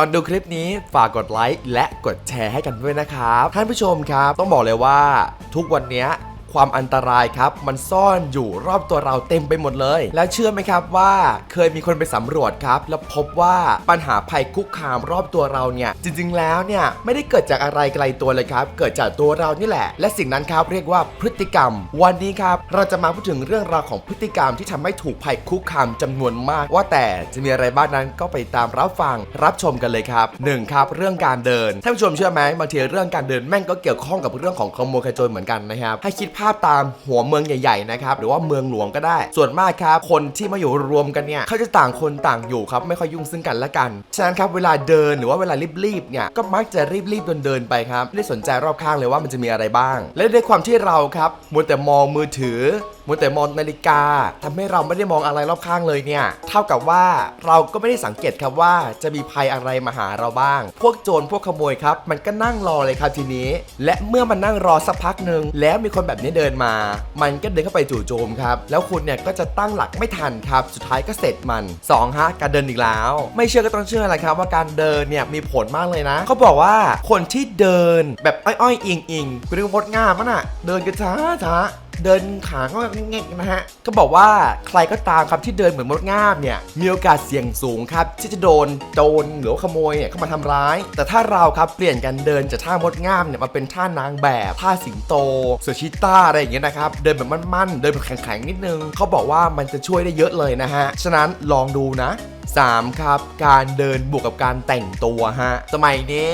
ก่อนดูคลิปนี้ฝากกดไลค์และกดแชร์ให้กันด้วยนะครับท่านผู้ชมครับ ต้องบอกเลยว่าทุกวันนี้ ความอันตรายครับ มันซ่อนอยู่รอบตัวเราเต็มไปหมดเลย แล้วเชื่อไหมครับว่าเคยมีคนไปสำรวจครับ แล้วพบว่าปัญหาภัยคุกคามรอบตัวเราเนี่ยจริง ๆ แล้วเนี่ยไม่ได้เกิดจากอะไรไกลตัวเลยครับ เกิดจากตัวเรานี่แหละ และสิ่งนั้นครับเรียกว่าพฤติกรรม วันนี้ครับเราจะมาพูดถึงเรื่องราวของพฤติกรรมที่ทำให้ถูกภัยคุกคามจำนวนมาก ว่าแต่จะมีอะไรบ้างนั้นก็ไปตามรับฟังรับชมกันเลยครับหนึ่งครับเรื่องการเดินท่านผู้ชมเชื่อไหมบางทีเรื่องการเดินแม่งก็เกี่ยวข้องกับเรื่องของขโมยขโจรเหมือนกันนะครับให้คิดภาพตามหัวเมืองใหญ่ๆนะครับหรือว่าเมืองหลวงก็ได้ ส่วนมากครับคนที่มาอยู่รวมกันเนี่ยเขาจะต่างคนต่างอยู่ครับไม่ค่อยยุ่งซึ่งกันและกันฉะนั้นครับเวลาเดินหรือว่าเวลารีบๆเนี่ยก็มักจะรีบๆเดินๆไปครับไม่ได้สนใจรอบข้างเลยว่ามันจะมีอะไรบ้าง และด้วยความที่เราครับมัวแต่มองมือถือ มัวแต่มองนาฬิกาทำให้เราไม่ได้มองอะไรรอบข้างเลยเนี่ย เท่ากับว่าเราก็ไม่ได้สังเกตครับว่าจะมีภัยอะไรมาหาเราบ้าง พวกโจรพวกขโมยครับ มันก็นั่งรอเลยครับทีนี้ และเมื่อมันนั่งรอสักพักหนึ่งแล้วมีคนแบบนี้เดินมา มันก็เดินเข้าไปจู่โจมครับ แล้วคุณเนี่ยก็จะตั้งหลักไม่ทันครับ สุดท้ายก็เสร็จมันสองฮะการเดินอีกแล้ว ไม่เชื่อก็ต้องเชื่อแหละครับ ว่าการเดินเนี่ยมีผลมากเลยนะเขาบอกว่าคนที่เดินแบบอ้อยๆอิงอิงๆคุณเรียกว่าพดง่ามมันอะเดินกันช้าช้า เดินขาก็แงกๆนะฮะก็บอกว่าใครก็ตามครับที่เดินเหมือนมดง่ามเนี่ยมีโอกาสเสี่ยงสูงครับที่จะโดนโจรหรือขโมยเนี่ยเข้ามาทำร้าย แต่ถ้าเราครับเปลี่ยนกันเดินจากท่ามดง่ามเนี่ยมาเป็นท่านางแบบท่าสิงโตเสือชีต้าอะไรอย่างเงี้ยนะครับเดินแบบมั่นๆเดินแบบแข็งๆนิดนึงเขาบอกว่ามันจะช่วยได้เยอะเลยนะฮะฉะนั้นลองดูนะ 3 ครับการเดินบวกกับการแต่งตัวฮะสมัยนี้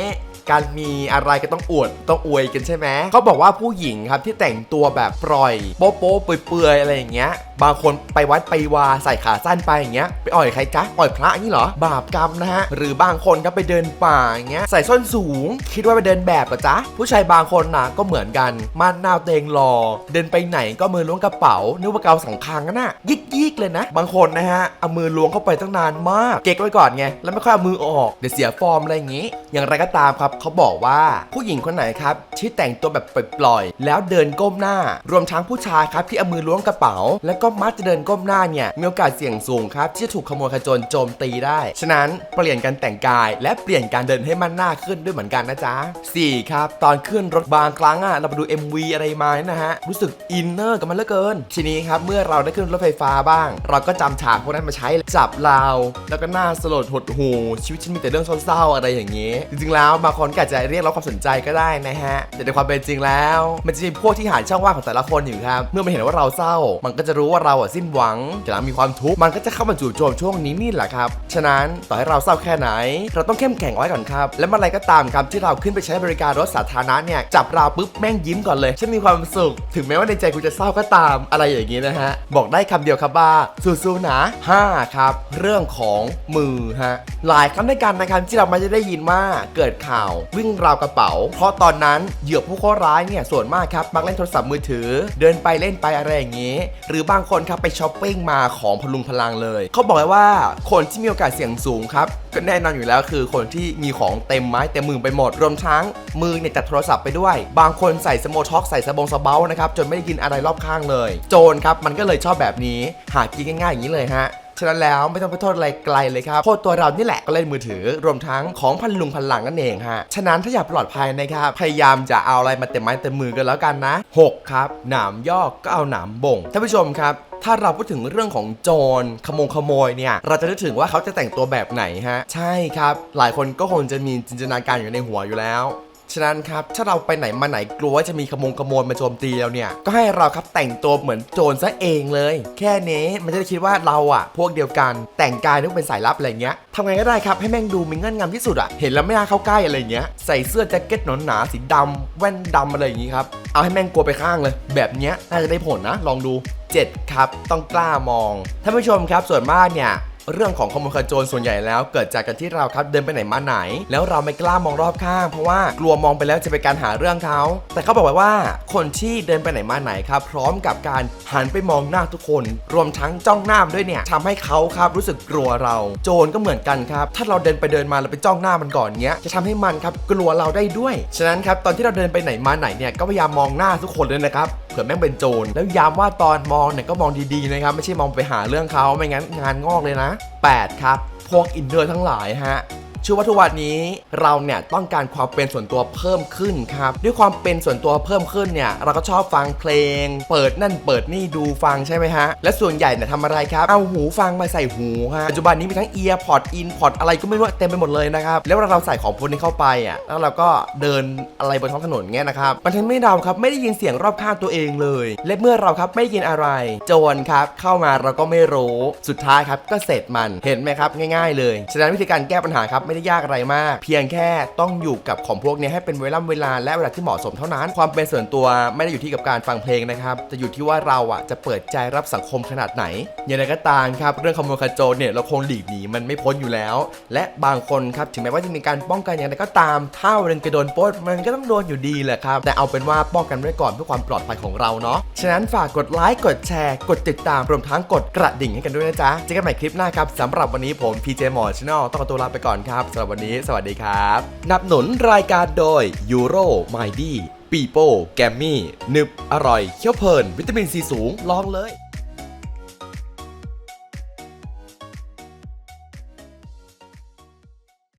การมีอะไรก็ต้องอวดต้องอวยกันใช่ไหมเขาบอกว่าผู้หญิงครับที่แต่งตัวแบบปล่อย โป๊ะโป๊ะเปื่อยๆอะไรอย่างเงี้ย บางคนไปวัดไปวาใส่ขาสั้นไปอย่างเงี้ยไปอ่อยใครจ๊ะอ่อยพระนี้เหรอบาปกรรมนะฮะหรือบางคนก็ไปเดินป่าอย่างเงี้ยใส่ส้นสูง คิดว่าไปเดินแบบเหรอจ๊ะผู้ชายบางคนนะก็เหมือนกันม่านหน้าเตวเองรอ เดินไปไหนก็มือล้วงกระเป๋านึกว่าเกาสังคังกันน่ะยิกยิกๆเลยนะ บางคนนะฮะเอามือล้วงเข้าไปตั้งนานมาก เก็กไว้ก่อนไงแล้วไม่ค่อยเอามือออกเดี๋ยวเสียฟอร์มอะไรอย่างงี้ อย่างไรก็ตามครับเขาบอกว่าผู้หญิงคนไหนครับที่แต่งตัวแบบปล่อยๆแล้วเดินก้มหน้า รวมทั้งผู้ชายครับที่เอามือล้วงกระเป๋า แล้วก็มักจะเดินก้มหน้าเนี่ยมีโอกาสเสี่ยงสูงครับที่จะถูกขโมยขจรโจมตีได้ ฉะนั้นเปลี่ยนการแต่งกาย และเปลี่ยนการเดินให้มันหน้าขึ้นด้วยเหมือนกันนะจ๊ะ4ครับตอนขึ้นรถบางครั้งอะเราไปดู MV อะไรมาเนี่ยนะฮะรู้สึกอินเนอร์กับมันเหลือเกิน ทีนี้ครับเมื่อเราได้ขึ้นรถไฟฟ้าบ้าง เราก็จำฉากพวกนั้นมาใช้จับเราแล้วก็หน้าสลดหดหูชีวิตฉันมีแต่เรื่องเศร้าๆอะไรอย่างนี้ จริงๆแล้วบางคนนก็อาจจะเรียกร้องความสนใจก็ได้นะฮะ แต่ในความเป็นจริงแล้ว มันจะมีพวกที่หาช่องว่างของแต่ละคนอยู่ครับ เมื่อมันเห็นว่าเราเศร้า มันก็จะรู้ว่าเราอะสิ้นหวังกำลังมีความทุกข์ มันก็จะเข้ามาจู่โจมช่วงนี้นี่แหละครับ ฉะนั้นต่อให้เราเศร้าแค่ไหน เราต้องเข้มแข็งไว้ก่อนครับ และเมื่อไรก็ตามครับที่เราขึ้นไปใช้บริการรถสาธารณะเนี่ย จับเราปุ๊บแม่งยิ้มก่อนเลย ฉันมีความสุข ถึงแม้ว่าในใจกูจะเศร้าก็ตาม อะไรอย่างนี้นะฮะ บอกได้คำเดียวครับว่าสู้ๆนะ5ครับ เรื่องของมือฮะ หลายครั้งด้วยกันนะครับที่เราไม่ได้ยินว่าเกิดข่าววิ่งราวกระเป๋า เพราะตอนนั้นเหยื่อผู้ข้อร้ายเนี่ยส่วนมากครับมักเล่นโทรศัพท์มือถือ เดินไปเล่นไปอะไรอย่างนี้ หรือบางคนครับไปช้อปปิ้งมาของพลุงพลังเลย เขาบอกไว้ว่าคนที่มีโอกาสเสี่ยงสูงครับก็แน่นอนอยู่แล้วคือคนที่มีของเต็มไม้เต็มมือไปหมด รวมทั้งมือเนี่ยจัดโทรศัพท์ไปด้วย บางคนใส่สโมท็อกใส่สบงสเบลนะครับจนไม่ได้ยินอะไรรอบข้างเลย โจรครับมันก็เลยชอบแบบนี้ หากินง่ายๆอย่างนี้เลยฮะ ฉะนั้นแล้วไม่ต้องไปโทษอะไรไกลเลยครับโทษตัวเรานี่แหละก็เล่นมือถือ รวมทั้งของพันลุงพันหลังนั่นเองฮะฉะนั้นถ้าอยากปลอดภัยนะครับพยายามจะเอาอะไรมาเต็มไม้เต็มมือกันแล้วกันนะ 6 ครับหนามยอกก็เอาหนามบ่งท่านผู้ชมครับถ้าเราพูดถึงเรื่องของโจรขโมงขโมยเนี่ยเราจะนึกถึงว่าเขาจะแต่งตัวแบบไหนฮะ ใช่ครับ หลายคนก็คงจะมีจินตนาการอยู่ในหัวอยู่แล้ว ฉะนั้นครับถ้าเราไปไหนมาไหนกลัวว่าจะมีขโมงขโมยมาโจมตีเราเนี่ย ก็ให้เราครับแต่งตัวเหมือนโจรซะเองเลย แค่นี้มันจะได้คิดว่าเราอะ พวกเดียวกันแต่งกายนึกเป็นสายลับอะไรเงี้ยทำไงก็ได้ครับให้แม่งดูมีเงื่อนงำที่สุดอะเห็นแล้วไม่น่าเข้าใกล้อะไรเงี้ยใส่เสื้อแจ็คเก็ตหนาๆสีดำแว่นดำอะไรอย่างงี้ครับเอาให้แม่งกลัวไปข้างเลย แบบเนี้ยน่าจะได้ผลนะ ลองดู 7 ครับ ต้องกล้ามองท่านผู้ชมครับส่วนมากเนี่ย เรื่องของขโมยขโจรส่วนใหญ่แล้ว เกิดจากการที่เราครับเดินไปไหนมาไหน แล้วเราไม่กล้ามองรอบข้างเพราะว่ากลัวมองไปแล้วจะเป็นการหาเรื่องเขาแต่เขาบอกไว้ว่า คนที่เดินไปไหนมาไหนครับ พร้อมกับการหันไปมองหน้าทุกคน รวมทั้งจ้องหน้ามด้วยเนี่ยทำให้เขาครับรู้สึกกลัวเรา โจรก็เหมือนกันครับ ถ้าเราเดินไปเดินมาเราไปจ้องหน้ามันก่อนเนี้ยจะทำให้มันครับกลัวเราได้ด้วยฉะนั้นครับตอนที่เราเดินไปไหนมาไหนเนี่ยก็พยายามมองหน้าทุกคนเลยนะครับเผื่อแม่งเป็นโจรแล้วย้ำว่าตอนมองเนี่ยก็มองดีๆนะครับไม่ใช่มองไปหาเรื่องเขาไม่งั้นงานงอกเลยนะ8 ครับ พวกอินเดอร์ทั้งหลายฮะ เชื่อว่าทุกวันนี้เราเนี่ยต้องการความเป็นส่วนตัวเพิ่มขึ้นครับด้วยความเป็นส่วนตัวเพิ่มขึ้นเนี่ยเราก็ชอบฟังเพลง เปิดนั่นเปิดนี่ดูฟังใช่ไหมฮะและส่วนใหญ่เนี่ยทำอะไรครับเอาหูฟังมาใส่หูฮะปัจจุบันนี้มีทั้งเอียร์พอดอินพอดอะไรก็ไม่รู้เต็มไปหมดเลยนะครับแล้วเวลาเราใส่ของพวกนี้เข้าไปอะแล้วเราก็เดินอะไรบนท้องถนนเงี้ยนะครับมันทำให้เราครับไม่ได้ยินเสียงรอบข้างตัวเองเลย และเมื่อเราครับไม่ได้ยินอะไร โจรครับเข้ามาเราก็ไม่รู้สุดท้ายครับก็เสร็จมันเห็นไหมครับง่าย ๆ เลยฉะนั้นวิธีการแก้ปัญหาครับไไม่ได้ยากอะไรมาก เพียงแค่ต้องอยู่กับของพวกนี้ให้เป็นเวลาเวลาและเวลาที่เหมาะสมเท่านั้น ความเป็นส่วนตัวไม่ได้อยู่ที่กับการฟังเพลงนะครับจะอยู่ที่ว่าเราอะจะเปิดใจรับสังคมขนาดไหนอย่างไรก็ตามครับ เรื่องขโมยขโจรเนี่ยเราคงหลีกหนีมันไม่พ้นอยู่แล้ว และบางคนครับถึงแม้ว่าจะมีการป้องกันอย่างไรก็ตามถ้าวันหนึงจะโดนปล้นมันก็ต้องโดนอยู่ดีแหละครับแต่เอาเป็นว่าป้องกันไว้ก่อนเพื่อความปลอดภัยของเราเนาะฉะนั้นฝากกดไลค์กดแชร์ กดติดตามรวมทั้งกดกระดิ่งให้กันด้วยนะจ๊ะเจอกันใหม่คลิปหน้าครับสำหรับวันนี้ผม PJ หมอชแนลต้องขอตัวลาไปก่อนครับสำหรับวันนี้สวัสดีครับ นับหนุนรายการโดยยูโรไมดี้ปีโป้แกมมี่นึบอร่อยเคี้ยวเพลินวิตามินซีสูงลองเลย